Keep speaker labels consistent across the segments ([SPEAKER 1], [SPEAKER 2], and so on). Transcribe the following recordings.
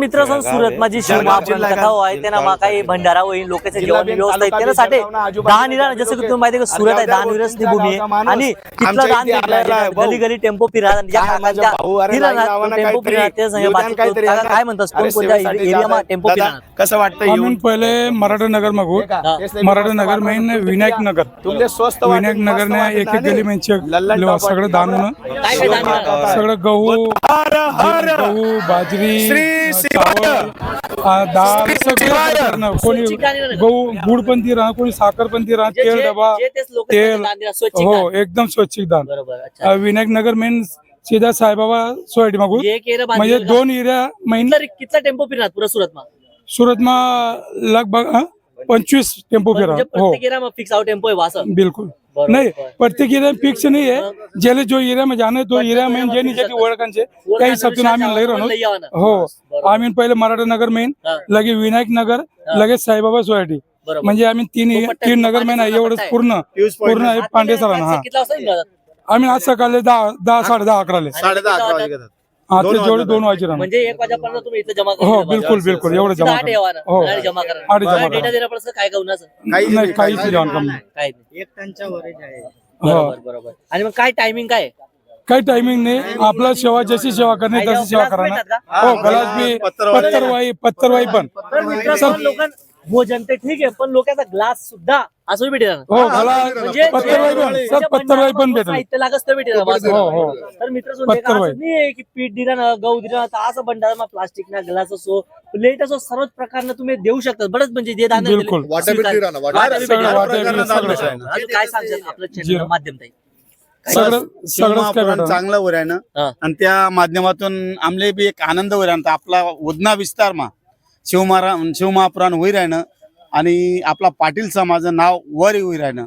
[SPEAKER 1] मित्र सण सुरत माझी शिवमा कथा आहे त्यांना मा काही भंडारा होईल लोकांचं जेवण व्यवस्था आहे त्याच्यासाठी दान इरा जसं की तुम्ही माहिती आहे सुरत आहे दान विरसनी भूमी आहे आणि तिथलं दान भेटलं गली गली टेम्पो फिरा फिरणार टेम्पो ते. काका काय म्हणतात कोण कोणत्या एरियामा टेम्पो फिरणार
[SPEAKER 2] कसं वाटतं
[SPEAKER 3] पहिले मराठा नगर मागू. मराठा नगर मेन विनायक नगर.
[SPEAKER 2] तुमले स्वस्त
[SPEAKER 3] विनायक नगर ने एक एक गली मेनचे सगळं दान? सगळं गहू
[SPEAKER 2] हर हर
[SPEAKER 3] गहू बाजरी आ, डाळ सगळं. कोणी. गहू गुडपंथी राहा कोणी साखरपंथी राहा तेल डबा तेल हो. एकदम स्वच्छिक दान
[SPEAKER 1] बरोबर अच्छा
[SPEAKER 3] आ, विनायक नगर मेन सीधा साईबाबा सोसायटी मागू
[SPEAKER 1] एक एरिया
[SPEAKER 3] म्हणजे दोन एरिया मेन
[SPEAKER 1] का? कितला टेम्पो फिरणार पुरा सुरत मा
[SPEAKER 3] सुरतमा लगभग हा, पंचवीस टेम्पो फिरा.
[SPEAKER 1] म्हणजे
[SPEAKER 3] हो.
[SPEAKER 1] प्रत्येक एरिया फिक्स आउट टेम्पो आहे वासं
[SPEAKER 3] बिल्कुल. नहीं प्रत्येक एरिया फिक्स नहीं है. जेले जो एरिया में जाने तो एरिया में जे निजे ओळखांचे त्या हिसाबतून आम्ही लई. राहतो हो. आम्ही पहिले मराठा नगर मेन
[SPEAKER 1] हा.
[SPEAKER 3] लगे विनायक नगर लगेच साईबाबा सोसायटी. म्हणजे आम्ही तीन तीन
[SPEAKER 1] आहे,
[SPEAKER 3] नगर मेन आहे एवढंच पूर्ण पूर्ण आहे पांडे सरांना हा? आम्ही आज सकाळी दहा दहा साडे दहा अकराले.
[SPEAKER 2] साडे दहा अकरा
[SPEAKER 3] हा ते जेवढे दोन राहणार
[SPEAKER 1] म्हणजे एक वाजेपर्यंत तुम्ही इथं जमा
[SPEAKER 3] हो बिलकुल बिलकुल. एवढं जमा
[SPEAKER 1] आठ ना.
[SPEAKER 3] हो.
[SPEAKER 1] आणि जमा करा.
[SPEAKER 3] आठ जमा
[SPEAKER 1] काय
[SPEAKER 3] करा.
[SPEAKER 1] डेटा देणं पडतं काय
[SPEAKER 2] काहीच
[SPEAKER 3] नाही काहीच जेवण कमी
[SPEAKER 1] काय नाही.
[SPEAKER 4] एक टनच्या वरच आहे.
[SPEAKER 3] हो.
[SPEAKER 1] बरोबर बरोबर. आणि मग काय टायमिंग काय? आहे?
[SPEAKER 3] काही टायमिंग नाही. आपला सेवा जशी सेवा करणे तशी सेवा
[SPEAKER 1] ग्लास
[SPEAKER 3] करा
[SPEAKER 1] भेटतात
[SPEAKER 3] ना
[SPEAKER 1] का?
[SPEAKER 3] हो गलास बी
[SPEAKER 2] पत्तरवाई.
[SPEAKER 3] पत्तरवाई पत्तरवाई पण.
[SPEAKER 1] तर मित्रांनो, लोकां भोजन ते ठीक आहे पण लोकांचा ग्लास सुद्धा असं भेटेल?
[SPEAKER 3] हो गलास
[SPEAKER 1] म्हणजे
[SPEAKER 3] पत्तरवाई पण
[SPEAKER 1] जे
[SPEAKER 3] सर पत्तरवाई पण भेटेल
[SPEAKER 1] साहित्य लागत ते भेटेल.
[SPEAKER 3] हो, हो.
[SPEAKER 1] तर मित्र सुद्धा एक
[SPEAKER 3] पत्तरवाई.
[SPEAKER 1] असं नाही आहे की पीठ दिलं ना गहू दिलं ना तर असं भंडार मग प्लास्टिक ना ग्लास असो प्लेट असो सर्वच प्रकारनं तुम्ही देऊ शकता बरंच म्हणजे जे दान
[SPEAKER 3] बिलकुल.
[SPEAKER 1] सगळं
[SPEAKER 3] सगळं
[SPEAKER 1] काय सांगतात आपलं
[SPEAKER 3] जिरं.
[SPEAKER 1] माध्यम ताई
[SPEAKER 3] सगळं सगळंच काय
[SPEAKER 2] चांगलं
[SPEAKER 1] हा.
[SPEAKER 2] आणि त्या माध्यमातून आमले बी एक आनंद वऱ्यानं आपला उदना विस्तार मा शिवमारा शिवमहापुराण होई राहणं आणि आपला पाटील समाज नाव वर होई राहणं.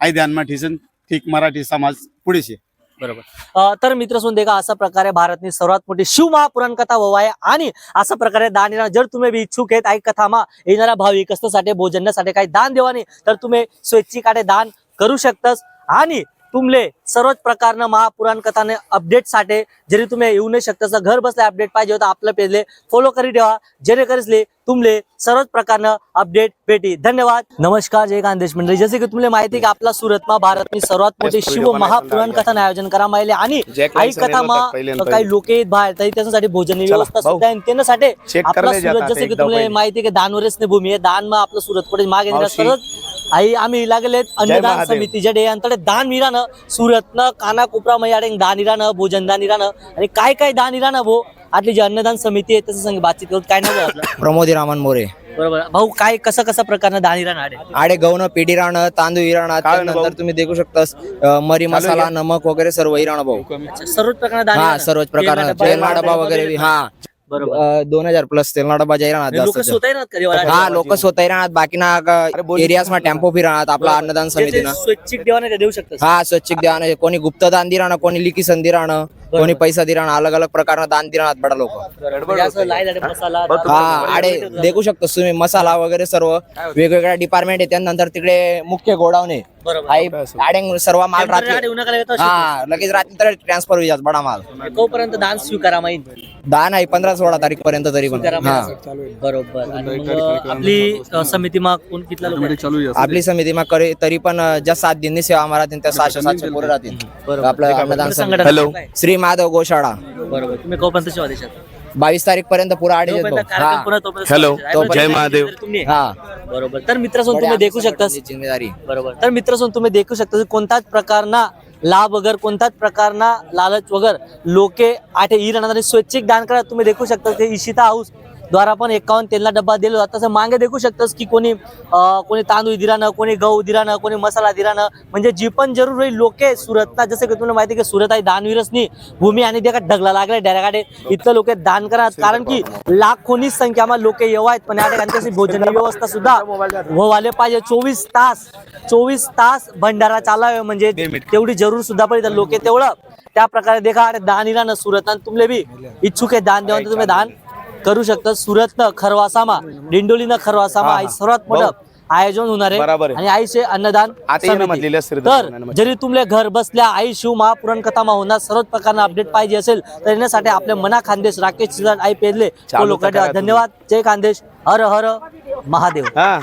[SPEAKER 2] आई ध्यानमा ठिसन ठीक मराठी समाज पुढेशे.
[SPEAKER 1] बरोबर. तर मित्र सुन का अशा प्रकारे भारतनी सर्वात मोठी शिव महापुराण कथा व्हावा आहे आणि अशा प्रकारे दान येणार जर तुम्ही बी इच्छुक आहेत ऐक कथामा येणाऱ्या भाविक भोजनासाठी काही दान देवाने तर तुम्ही स्वैच्छिकाने दान करू शकतास. आणि तुमले सर्वच प्रकारनं महापुराण कथाने अपडेटसाठी. जरी तुम्ही येऊ नाही शकतास तर घर बसल्या अपडेट पाहिजे होता आपल्या पेजले. फॉलो करी ठेवा. जेणेकरीसले तुमले सर्वच प्रकारनं अपडेट भेटी. धन्यवाद. नमस्कार जय खानदेश मंडळी. जसे की तुम्हाला माहिती की आपला सुरतमा भारतनी सर्वात मोठी शिव महापुराण कथाने आयोजन करा माहिले. आणि आई कथा मा काही लोक आहेत बाहेर त्याच्यासाठी भोजन व्यवस्था सुद्धा आहे. त्याच्यासाठी आपला सुरत जसे की तुम्हाला. माहिती की दानवरेच भूमी आहे. दान मा आपलं सुरत कडे मागे
[SPEAKER 2] मावशी.
[SPEAKER 1] आई आम्ही लागले अन्नदान
[SPEAKER 2] महादेव.
[SPEAKER 1] समिती जडे अंतडे दान सुरतनं काना कोपरा मयाडे दान इरानं भोजन दान इरानं आणि काय काय दान इरानं भो? आटली जी अन्नदान समिती आहे त्याचं संग बातचीत करून काय नाव आहे आपलं?
[SPEAKER 4] प्रमोद रामन मोरे.
[SPEAKER 1] बरोबर. भाऊ काय कसं कसं प्रकारनं दान इराण आडे?
[SPEAKER 4] आडे गहून पिढी राहणं तांदूळ इराणं
[SPEAKER 2] काय भाऊ?
[SPEAKER 4] तुम्ही देखू शकता मरी मसाला नमक वगैरे सर्व इराणं भाऊ.
[SPEAKER 1] सर्वच प्रकारनं दान
[SPEAKER 4] हा
[SPEAKER 1] इराणं.
[SPEAKER 4] सर्वच प्रकार
[SPEAKER 1] डबा
[SPEAKER 4] वगैरे. हा. दोन हजार प्लस तेलना डबा जाईल
[SPEAKER 1] लोक स्वतः येणार का देवाला?
[SPEAKER 4] हा लोक स्वतः राहणार बाकी ना एरियाज मा टेम्पो फिरणार आपला अन्नदान
[SPEAKER 1] जे- जे
[SPEAKER 4] समितीनं.
[SPEAKER 1] स्वैच्छिक देवाने ते देऊ शकतात
[SPEAKER 4] हा स्वच्छिक द्या कोणी दिराणं कोणी लिखी संधी राहणं कोणी पैसा दिराणं अलग अलग प्रकारनं दान दिराणात बडा लोक.
[SPEAKER 1] म्हणजे
[SPEAKER 4] हा? आडे देखू शकतो तुम्ही. मसाला वगैरे सर्व वेगवेगळ्या डिपार्टमेंट आहे त्यानंतर तिकडे मुख्य गोडाऊन आहे.
[SPEAKER 1] बरोबर.
[SPEAKER 4] हाई आडे सर्व माल राहते हा लगेच रात्री तर ट्रान्सफर होईल बडा माल.
[SPEAKER 1] तोपर्यंत दान स्वीकारा माहिती.
[SPEAKER 4] दहा नाही पंधरा सोळा तारीख पर्यंत तरी पण. हा.
[SPEAKER 1] बरोबर. आणि मग आपली अ, समिती मग कोण कितला लोक?
[SPEAKER 4] आपली समिती मग करे तरी पण अं, ज्या सात दिननी सेवा आम्हाला राहतील त्या सातशे सातशे पोरं राहतील.
[SPEAKER 1] बरोबर.
[SPEAKER 4] आपलं
[SPEAKER 1] आपलं काय?
[SPEAKER 4] श्री माधव गोशाळा.
[SPEAKER 1] बरोबर. तुम्ही कोपर्यंत सेवा देशात.
[SPEAKER 4] बावीस तारीख पर्यंत पुरा आडे
[SPEAKER 1] जोपर्यंत
[SPEAKER 4] येतो
[SPEAKER 1] कार्यक्रम
[SPEAKER 4] हा.
[SPEAKER 1] तोपर्यंत देशात.
[SPEAKER 4] जय
[SPEAKER 2] महादेव.
[SPEAKER 1] तुम्ही
[SPEAKER 4] हा.
[SPEAKER 1] बरोबर. तर मित्रांसोबत तुम्ही देखू शकता
[SPEAKER 4] जिम्मेदारी.
[SPEAKER 1] बरोबर. तर मित्रांसोबत तुम्ही देखू शकता की कोणताच प्रकारना लाभ वगैरे कोणताच प्रकारना लालच वगैरे. लोके आठे ई राहणार आणि स्वैच्छिक दान करा. तुम्ही देखू शकता ते इशिता हाऊस द्वारा पण एकावन्न तेलना डब्बा दिला जातो तसं मागे देखू शकतास की कोणी कोणी तांदूळ दिरानं कोणी गहू दिरानं कोणी मसाला दिरानं म्हणजे जी पण जरूर होईल लोके सुरतना जसं की तुम्हाला माहिती की सुरत आहे दानवीरसनी भूमी आणि त्या ढगला लागले डायरेक्ट इथलं लोक दान करा कारण की लाखोनी संख्याમાં लोक येव आहेत. पण या ठिकाणी भोजन व्यवस्था सुद्धा व्हायला पाहिजे. चोवीस तास चोवीस तास भंडारा चालावे म्हणजे तेवढी जरूर सुद्धा पाहिजे लोक तेवढं त्या प्रकारे देखा. अरे दान इरा ना सुरत. आणि तुमले बी इच्छुक आहे दान देऊन तुम्ही दान करू शकता सुरत न खरवासामा दिंडोली न खरवासामा आई सर्वात मोठं आयोजन होणार
[SPEAKER 5] बराबर
[SPEAKER 1] आहे
[SPEAKER 5] आहे.
[SPEAKER 1] आणि आईचे अन्नदान
[SPEAKER 5] आता येणं
[SPEAKER 1] समिती.
[SPEAKER 5] म्हटलेलं असतं रे
[SPEAKER 1] तर. जरी तुमले घर बसल्या आई शिव महापुराण कथा होणार सर्वच प्रकारना अपडेट पाहिजे असेल तर येण्यासाठी आपल्या मना खानदेश राकेश आई
[SPEAKER 5] चालू
[SPEAKER 1] लोक
[SPEAKER 5] तर करा तुम्ही.
[SPEAKER 1] धन्यवाद जय खानदेश हर हर महादेव
[SPEAKER 5] हा